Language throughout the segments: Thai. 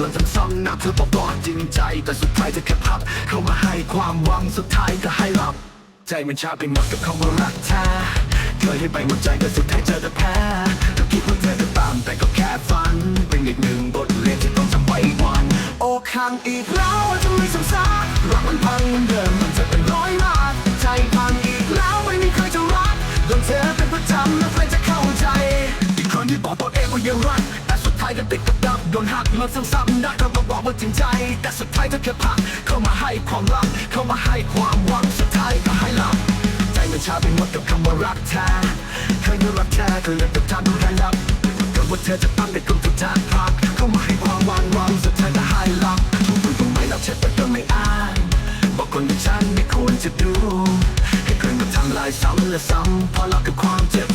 หลังซ้ำๆนับเธอบอกบอจริงใจ แต่สุดท้ายเธอแค่พับ เข้ามาให้ความหวังสุดท้ายก็ให้รับ ใจมันชาไปหมดกับคำว่ารักแท้เคยให้ไปหมดใจแต่สุดท้ายเจอแต่แพ้ถ้าคิดว่าเธอจะตามแต่ก็แค่ฝัน เป็นอีกหนึ่งบทเรียนที่ต้องจำไว้วัน โอกหักอีกแล้วจะไม่สงสารรักมันพังเหมือนเดิมมันจะเป็นร้อยล้านใจพังอีกแล้วไม่มีใครจะรักโดนเธอเป็นประจำแล้วใครจะเข้าใจอีกคนที่บอกตัวเองว่ายังรัก ดกับดักโดนหักมาซ้ำๆได้เราก็บอกว่าจริงใจ แต่สุดท้ายเธอแค่พัก เข้ามาให้ความรัก เข้ามาให้ความหวังสุดท้ายก็ให้ลับใจมันชาไปหมดกับคำว่ารักแท้เคยได้รักแท้ก็เลยกับทางดูแลลับกับว่าเธอจะตั้งแต่กลุ่มทุกทางพักเข้ามาให้ความหวังหวังสุดท้ายก็ให้ลับทุกคนคงไม่รับเช็ดแต่ก็ไม่อ่านบอกคนที่ฉันไม่ควรจะดูให้เพื่อนมาทำลายซ้ำและซ้ำเพอรักกับความเจ็บ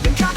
I've been trying